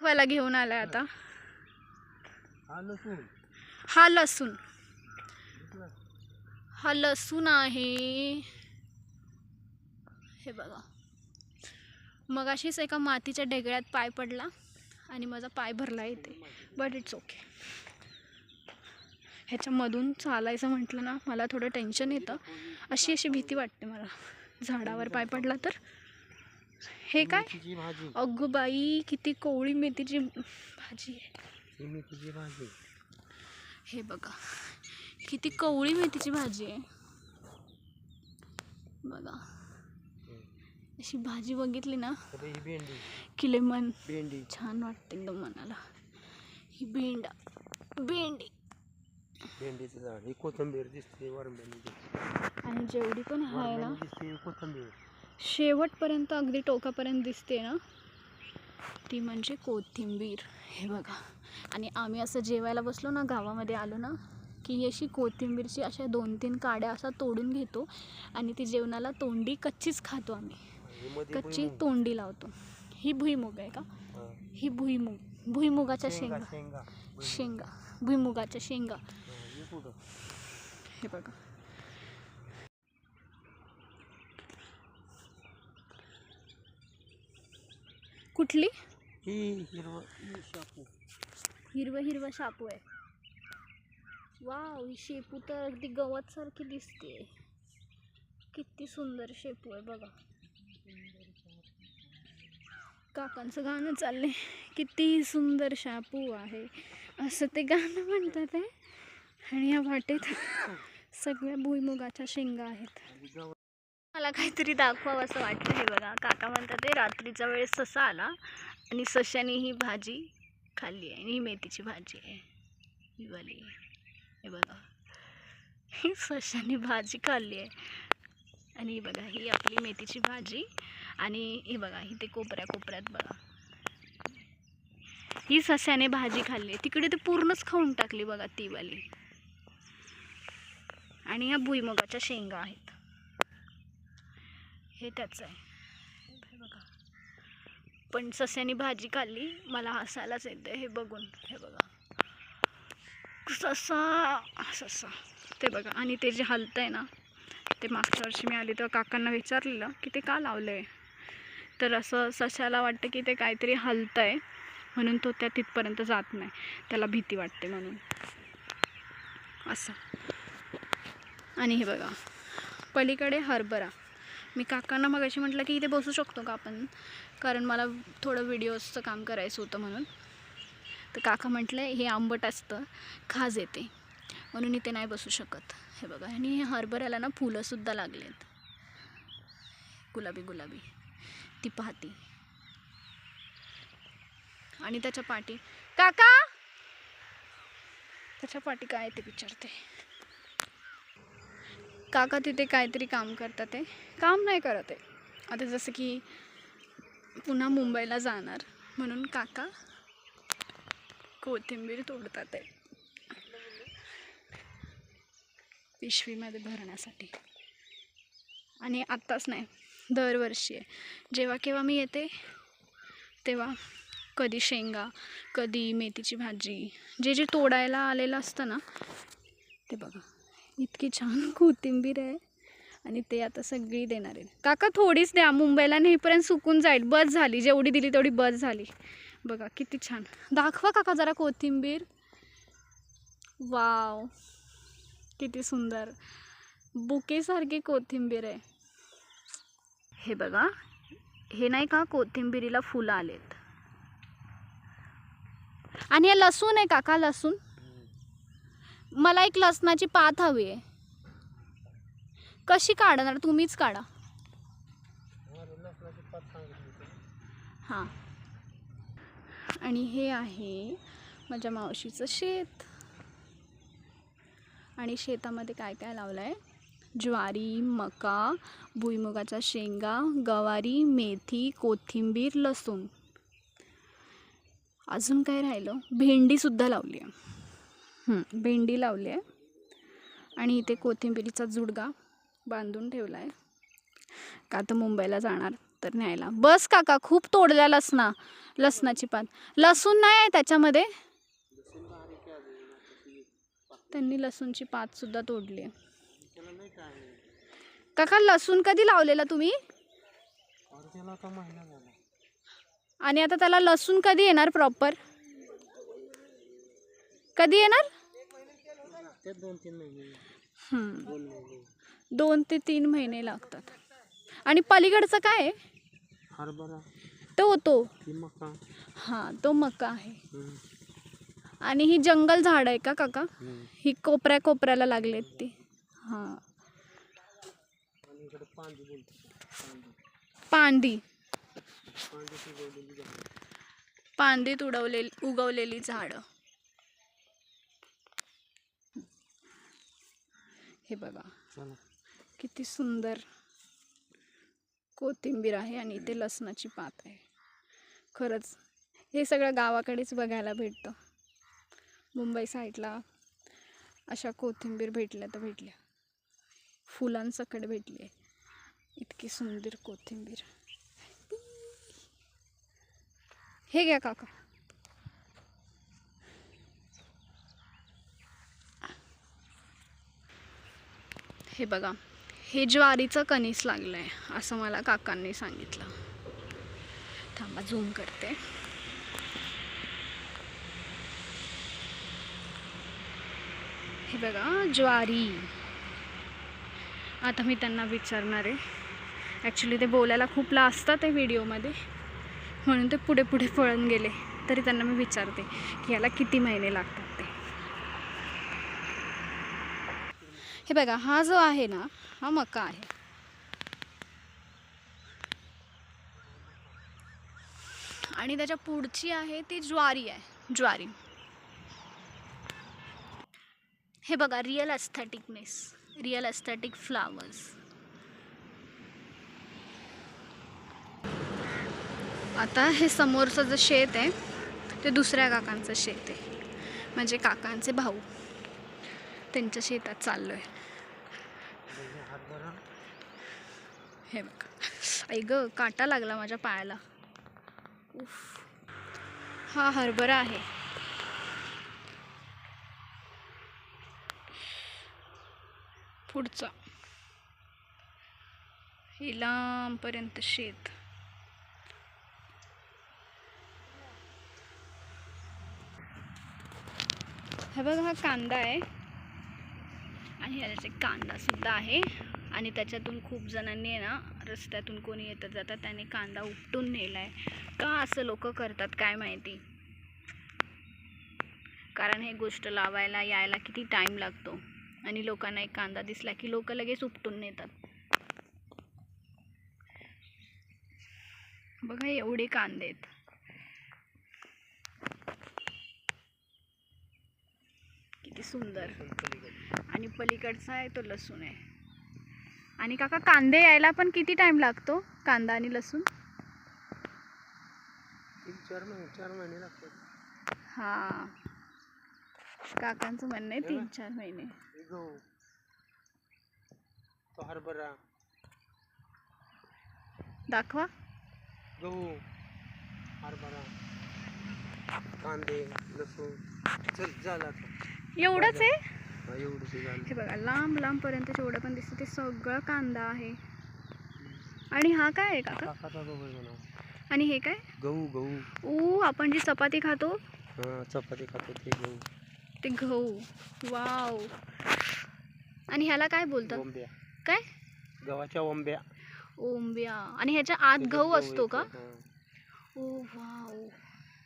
दाखवायला घेऊन आलाय आता. हा लसूण. हा लसूण. हा आहे. हे बघा. मग अशीच एका मातीच्या ढेकळ्यात पाय पडला आणि माझा पाय भरला इथे. बट इट्स ओके ह्याच्यामधून चालायचं म्हटलं ना मला थोडं टेन्शन येतं. अशी अशी भीती वाटते मला. झाडावर पाय पडला तर. हे काय? अगं बाई किती कोवळी मेथीची भाजी आहे. मेथीची भाजी. हे बघा किती कवळी मेथीची भाजी आहे. बघा. अशी भाजी बघितली ना तर ही भेंडी. की लय मन भेंडी. छान वाटते एकदम मनाला. ही भेंडा भेंडी. भेंडीचं झाड. ही कोथिंबीर दिसते आणि जेवढी पण आहे ना कोथिंबीर. शेवटपर्यंत अगदी टोकापर्यंत दिसते ना? ती म्हणजे कोथिंबीर. हे बघा. आणि आम्ही असं जेवायला बसलो ना गावामध्ये आलो ना की अशी कोथिंबीरची अशा दोन तीन काड्या असा तोडून घेतो आणि ती जेवणाला तोंडी कच्चीच खातो आम्ही. कच्ची. तोंडी लावतो. ही भुईमुग आहे का? हा. भुईमुग. भुईमुगाच्या शेंगा शेंगा. शेंगा. भुईमूग. शेंगा. भुईमुगाच्या शेंगा. हे बघा. कुठली? ही हिरवं शापू. हिरवं शापू आहे. वाव ही शेपू तर अगदी गवत सारखी दिसते. किती सुंदर शेपू आहे बघा. काकांचं गाणं चाललंय. किती सुंदर शापू आहे. असं ते गाणं म्हणतात आहे आणि या वाटेत सगळ्या भुईमुगाच्या शेंगा आहेत. मला काहीतरी दाखवावं असं वाटतं. हे बघा काका म्हणतात ते रात्रीच्या वेळेस ससा आला आणि सशाने ही भाजी खाल्ली आहे. आणि ही मेथीची भाजी आहे. ही वाली हे बघा. ही सशाने भाजी खाल्ली आहे. आणि ही बघा ही आपली मेथीची भाजी. आणि हे बघा ही ते कोपऱ्या कोपऱ्यात बघा. ही सस्याने भाजी खाल्ली आहे. तिकडे ते पूर्णच खाऊन टाकली बघा ती वाली. आणि ह्या भुईमुगाच्या शेंगा आहेत. हे त्याचं आहे. हे बघा. पण सस्याने भाजी खाल्ली मला हसायलाच येते हे बघून हे बघा. ससा ससा. ते बघा. आणि ते जे हलतं आहे ना ते मागच्या वर्षी मी आली तेव्हा काकांना विचारलेलं की ते का लावलं आहे तर असं सशाला वाटतं की ते काहीतरी हलतं आहे म्हणून तो त्या तिथपर्यंत जात नाही. त्याला भीती वाटते म्हणून. असं. आणि हे बघा. पलीकडे हरभरा. मी काकांना मग अशी म्हटलं की इथे बसू शकतो का आपण? कारण मला थोडं व्हिडिओजचं काम करायचं होतं म्हणून. तर काका म्हटलं हे आंबट असतं खाज येते. म्हणून इथे नाही बसू शकत. हे बघा आणि हे हरभऱ्याला ना फुलंसुद्धा लागलेत. गुलाबी गुलाबी. ती पाहती. आणि त्याच्या पाठी काका! त्याच्या पाठी काय आहे ते विचारते. काका तिथे काहीतरी काम करतात ते. काम नाही करत आहे आता जसं की पुन्हा मुंबईला जाणार. म्हणून काका कोथिंबीर तोडतात आहे पिशवीमध्ये भरण्यासाठी. आणि आत्ताच नाही दरवर्षी आहे. जेव्हा केव्हा मी येते तेव्हा कधी शेंगा कधी मेथीची भाजी जे जे तोडायला आलेलं असतं ना ते बघा. इतकी छान कोथिंबीर आहे. आणि ते आता सगळी देणार आहे काका थोडीच द्या. मुंबईला नेहमीपर्यंत सुकून जाईल. बस झाली. जेवढी दिली तेवढी बस झाली. बघा किती छान. दाखवा काका जरा कोथिंबीर. वाव. किती सुंदर. बुकेसारखी कोथिंबीर आहे. हे बघा. हे नाही का कोथिंबीरीला फुलं आलेत. आणि हे लसूण आहे काका लसूण. मला एक लसणाची पात हवी आहे. कशी काढणार? तुम्हीच काढा. हां. आणि हे आहे माझ्या मावशीचं शेत. आणि शेतामध्ये काय काय लावलं आहे ज्वारी मका भुईमुगाच्या शेंगा गवारी मेथी कोथिंबीर लसूण. अजून काय राहिलं? भेंडीसुद्धा लावली आहे. भेंडी लावली आहे. आणि इथे कोथिंबिरीचा जुडगा बांधून ठेवला आहे. का तर मुंबईला जाणार तर न्यायला. बस काका खूप तोडल्या लसणा लसणाची पात. लसूण नाही आहे त्याच्यामध्ये. त्यांनी लसूणची पात सुद्धा तोडली आहे. काका लसूण कधी लावलेला तुम्ही? आणि आता त्याला लसूण कधी येणार प्रॉपर? कधी येणार? दोन तीन महिने ते तीन महिने लागतात. आणि पलीकडचं काय आहे? हरभरा. तो तो. ती मका. हां तो मका आहे. आणि ही जंगल झाड आहे का काका. ही कोपऱ्या कोपऱ्याला लागलेत ती. हां. पांदी. पांदीत उडवलेली उगवलेली झाडं. हे बघा. किती सुंदर कोथिंबीर आहे आणि इथे लसणाची पात आहे. खरंच हे सगळं गावाकडेच बघायला भेटतं. मुंबई साईडला अशा कोथिंबीर भेटल्या तर भेटल्या. फुलांसकट भेटली आहे. इतकी सुंदर कोथिंबीर. हे घ्या काका. हे बघा हे ज्वारीचं कणीस लागलं आहे असं मला काकांनी सांगितलं. थांबा झूम करते. हे बघा ज्वारी. आता मी त्यांना विचारणार आहे. ॲक्च्युली ते बोलायला खूप लाजतात ते व्हिडिओमध्ये. म्हणून ते पुढे पुढे पळून गेले. तरी त्यांना मी विचारते की याला किती महिने लागतात ते हे बघा हा जो आहे ना हा मका आहे. आणि त्याच्या पुढची आहे ती ज्वारी आहे ज्वारी. हे बघा real aestheticness real aesthetic flowers आता हे समोरचं जे शेत आहे ते दुसऱ्या काकांचं शेत आहे. म्हणजे काकांचे भाऊ. त्यांच्या शेतात चाललो आहे हे बघ. ऐ ग काटा लागला माझ्या पायाला. उफ. हा हरभरा आहे. पुढचा. हे लांबपर्यंत शेत. हे बघ हा कांदा आहे. आणि ह्याचे कांदासुद्धा आहे. आणि त्याच्यातून खूप जणांनी ना रस्त्यातून कोणी येतात जातात. त्याने कांदा उपटून नेलाय. का असं लोक करतात काय माहिती? कारण हे गोष्ट लावायला यायला किती टाईम लागतो. आणि लोकांना एक कांदा दिसला की लोक लगेच उपटून नेतात. बघा एवढे कांदे आहेत. किती सुंदर. आणि पलीकडचा आहे तो लसूण आहे. आणि काका कांदे यायला पण किती टाइम लागतो? कांदा आणि लसूण? चार महिने चार महिने लागतात. हा. काकांचं म्हणणं आहे तीन चार महिने. तो हरभरा. दाखवा. गहू हरभरा कांदे लसूण. चल झालं एवढंच आहे? हा, बघा लांब लांबपर्यंत जेवढं पण दिसतं ते सगळं कांदा आहे. आणि हा काय आहे काका? आणि हे काय? गहू गहू. ऊ आपण जी चपाती खातो? हा चपाती खातो ते गहू. ते गहू. वाव. आणि ह्याला काय बोलतात? काय? गव्हाच्या ओंब्या. ओंबिया. आणि ह्याच्या आत गहू असतो का. Oh wow.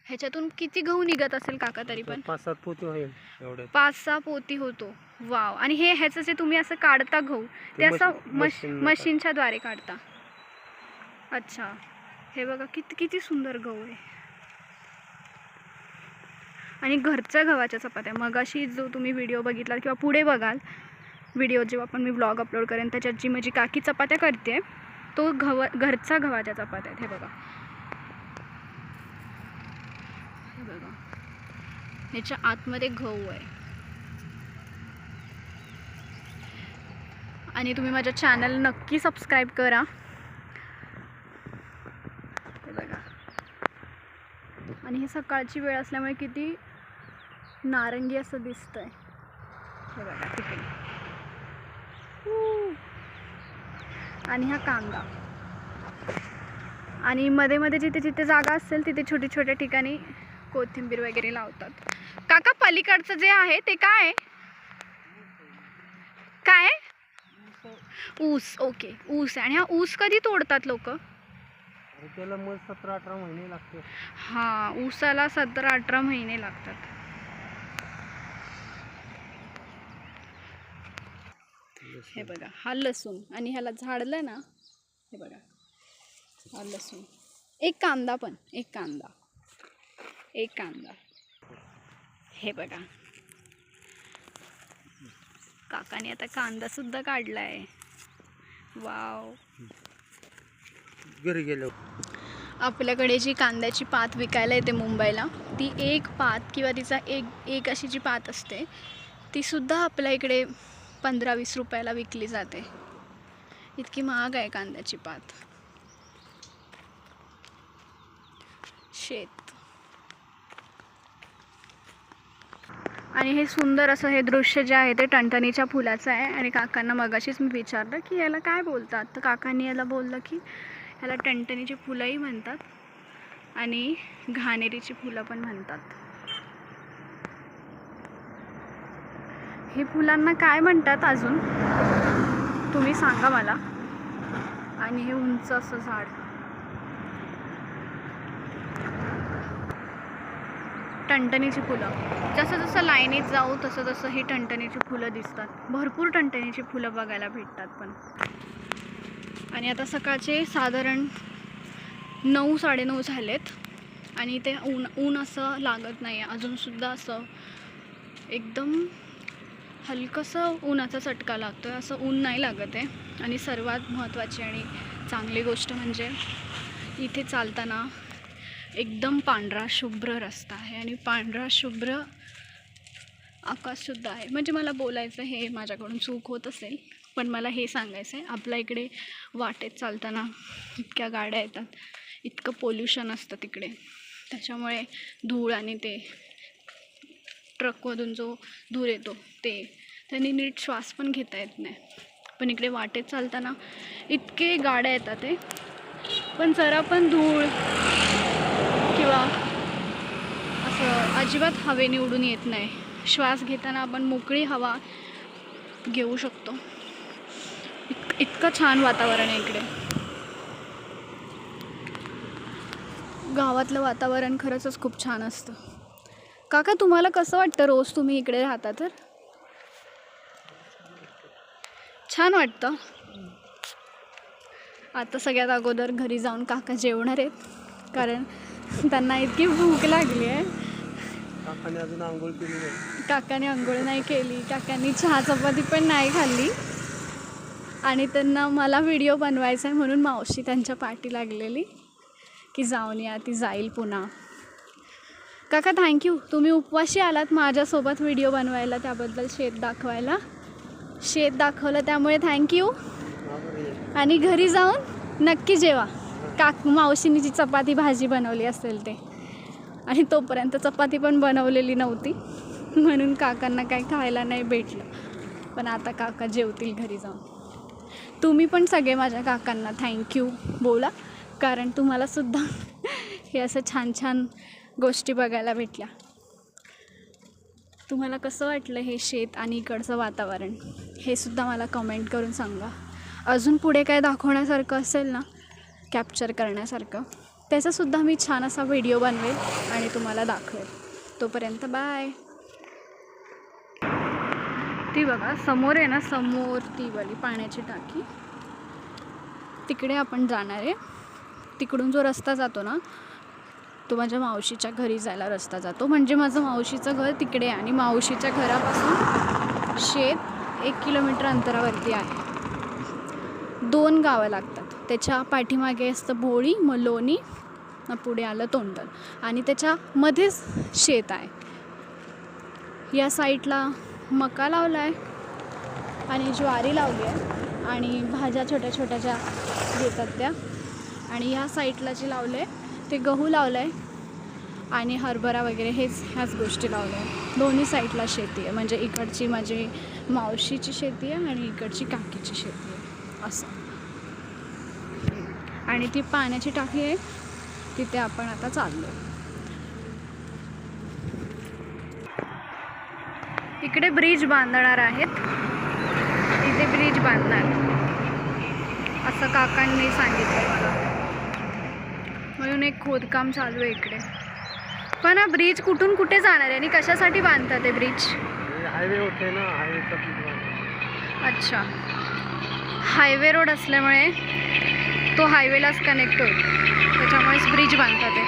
ह्याच्यातून किती गहू निघत असेल काका तरी पण? पाच सात पोती होईल एवढे. पाच सहा पोती होतो. वाव. आणि हे ह्याचं जे तुम्ही असं काढता गहू ते असं मश मशीनच्या द्वारे काढता. अच्छा. हे बघा किती किती सुंदर गहू आहे. आणि घरच्या गव्हाच्या चपात्या. मगाशी जो तुम्ही व्हिडिओ बघितला किंवा पुढे बघाल व्हिडिओ जेव्हा पण मी ब्लॉग अपलोड करेन त्याच्यात जी माझी काकी चपात्या करते तो गव घरचा गव्हाच्या चपात्या आहेत. हे बघा. ह्याच्या आतमध्ये गहू आहे. आणि तुम्ही माझ्या चॅनल नक्की सबस्क्राईब करा. आणि ही सकाळची वेळ असल्यामुळे किती नारंगी असं दिसतंय. हे बघा तिकडे आणि हा कांदा. आणि मध्ये मध्ये जिथे जिथे जागा असेल तिथे छोटे छोट्या ठिकाणी कोथिंबीर वगैरे लावतात. काका पलीकडचं जे आहे ते काय? आहे? काय? ऊस ओके. ऊस. आणि हा ऊस कधी तोडतात लोक? त्याला मग सतरा अठरा महिने लागते हा ऊसाला सतरा अठरा महिने लागतात. हे बघा हा लसूण. आणि ह्याला झाडलं ना हे बघा. हा लसूण. एक कांदा पण एक कांदा. एक कांदा. हे बघा. काकाने आता कांदा सुद्धा काढलाय. वाव. घरी गेल्यावर आपल्याकडे जी कांद्याची पात विकायला येते मुंबईला ती एक पात किंवा तिचा एक एक अशी जी पात असते ती सुद्धा आपल्या इकडे पंधरा वीस रुपयाला विकली जाते. इतकी महाग आहे कांद्याची पात. शेत. आणि हे सुंदर असं हे दृश्य जे आहे ते टणटणीच्या फुलाचं आहे. आणि काकांना मगाशीच मी विचारलं की याला काय बोलतात? तर काकांनी याला बोललं की ह्याला टणटणीची फुलंही म्हणतात आणि घाणेरीची फुलं पण म्हणतात. हे फुलांना काय म्हणतात अजून? तुम्ही सांगा मला. आणि हे उंच असं झाड. टणटणीची फुलं. जसं जसं लाईनीत जाऊ तसं तसं ही टणटणीची फुलं दिसतात. भरपूर टणटणीची फुलं बघायला भेटतात पण. आणि आता सकाळचे साधारण नऊ साडेनऊ झालेत. आणि ते ऊन ऊन असं लागत नाही आहे अजूनसुद्धा असं एकदम हलकंसं ऊनाचा चटका लागतो आहे असं ऊन नाही लागत आहे. आणि सर्वात महत्त्वाची आणि चांगली गोष्ट म्हणजे इथे चालताना एकदम पांढरा शुभ्र रस्ता आहे आणि पांढरा शुभ्र आकाशसुद्धा आहे. म्हणजे मला बोलायचं हे माझ्याकडून चूक होत असेल पण मला हे सांगायचं आहे आपल्या इकडे वाटेत चालताना इतक्या गाड्या येतात इतकं पोल्युशन असतं तिकडे. त्याच्यामुळे धूळ आणि ते ट्रकमधून जो धूर येतो ते त्यांनी नीट श्वास पण घेता येत नाही. पण इकडे वाटेत चालताना इतके गाड्या येतात ते पण जरा पण धूळ किंवा असं अजिबात हवेने उडून येत नाही. श्वास घेताना आपण मोकळी हवा घेऊ शकतो. इत इतकं छान वातावरण आहे इकडे. गावातलं वातावरण खरंच खूप छान असतं. काका तुम्हाला कसं वाटतं रोज तुम्ही इकडे राहता तर? छान वाटतं. आता सगळ्यात अगोदर घरी जाऊन काका जेवणार आहेत. कारण त्यांना इतकी भूक लागली आहे. काकाने अजून आंघोळ केली नाही. काकाने आंघोळ नाही केली काकांनी चहा चपाती पण नाही खाल्ली. आणि त्यांना मला व्हिडिओ बनवायचा आहे म्हणून मावशी त्यांच्या पाठी लागलेली की जाऊन या ती जाईल पुन्हा. काका थँक्यू तुम्ही उपवाशी आलात माझ्यासोबत व्हिडिओ बनवायला त्याबद्दल शेत दाखवायला. शेत दाखवलं त्यामुळे थँक्यू. आणि घरी जाऊन नक्की जेवा. काक मावशीने जी चपाती भाजी बनवली असेल ते. आणि तोपर्यंत चपाती पण बनवलेली नव्हती. म्हणून काकांना काही खायला नाही भेटलं. पण आता काका जेवतील घरी जाऊन. तुम्ही पण सगळे माझ्या काकांना थँक्यू बोला. कारण तुम्हालासुद्धा हे असं छान छान गोष्टी बघायला भेटल्या. तुम्हाला कसं वाटलं हे शेत आणि इकडचं वातावरण? हे सुद्धा मला कमेंट करून सांगा. अजून पुढे काय दाखवण्यासारखं असेल ना? कॅप्चर करण्यासारखं. त्याचासुद्धा मी छान असा व्हिडिओ बनवेल आणि तुम्हाला दाखवेल. तोपर्यंत बाय ती बघा समोर आहे ना समोर ती वाली पाण्याची टाकी. तिकडे आपण जाणार आहे. तिकडून जो रस्ता जातो ना तो माझ्या मावशीच्या घरी जायला रस्ता जातो. म्हणजे माझं मावशीचं घर तिकडे आहे आणि मावशीच्या घरापासून शेत एक किलोमीटर अंतरावरती आहे. दोन गावं लागतात. त्याच्या पाठीमागे असतं भोळी मग लोणी मग पुढे आलं तोंडल आणि त्याच्यामध्येच शेत आहे. या साईडला मका लावला आहे आणि ज्वारी लावली आहे. आणि भाज्या छोट्या छोट्या ज्या घेतात त्या. आणि ह्या साईडला जे लावलं आहे ते गहू लावलं आहे आणि हरभरा वगैरे हेच ह्याच गोष्टी लावल्या आहे दोन्ही साईडला शेती आहे. म्हणजे इकडची माझी मावशीची शेती आहे आणि इकडची काकीची शेती आहे. असं. आणि ती पाण्याची टाकी आहे तिथे आपण आता चाललो इकडे ब्रिज बांधणार आहेत. इथे ब्रिज बांधणार. असं काकांनी सांगितलं मला. म्हणून एक खोदकाम चालू आहे इकडे. पण हा ब्रिज कुठून कुठे जाणार आहे आणि कशासाठी बांधतात ते ब्रिज? हायवे होते ना हायवेचा अच्छा. हायवे रोड असल्यामुळे तो हायवेलाच कनेक्ट होईल. त्याच्यामुळेच ब्रिज बांधतात ते.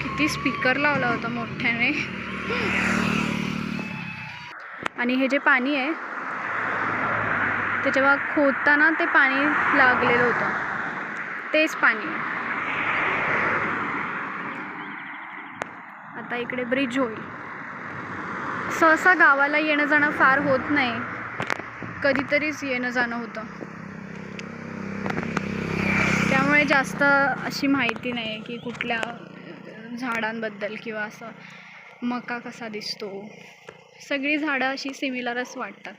किती स्पीकर लावला होता मोठ्याने. आणि हे जे पाणी आहे ते जेव्हा खोदताना ते पाणी लागलेलं होतं. तेच पाणी आहे. आता इकडे ब्रिज होईल. सहसा गावाला येणं जाणं फार होत नाही. कधीतरीच येणं जाणं होतं. त्यामुळे जास्त अशी माहिती नाही आहे की कुठल्या झाडांबद्दल किंवा असं मका कसा दिसतो. सगळी झाडं अशी सिमिलरच वाटतात.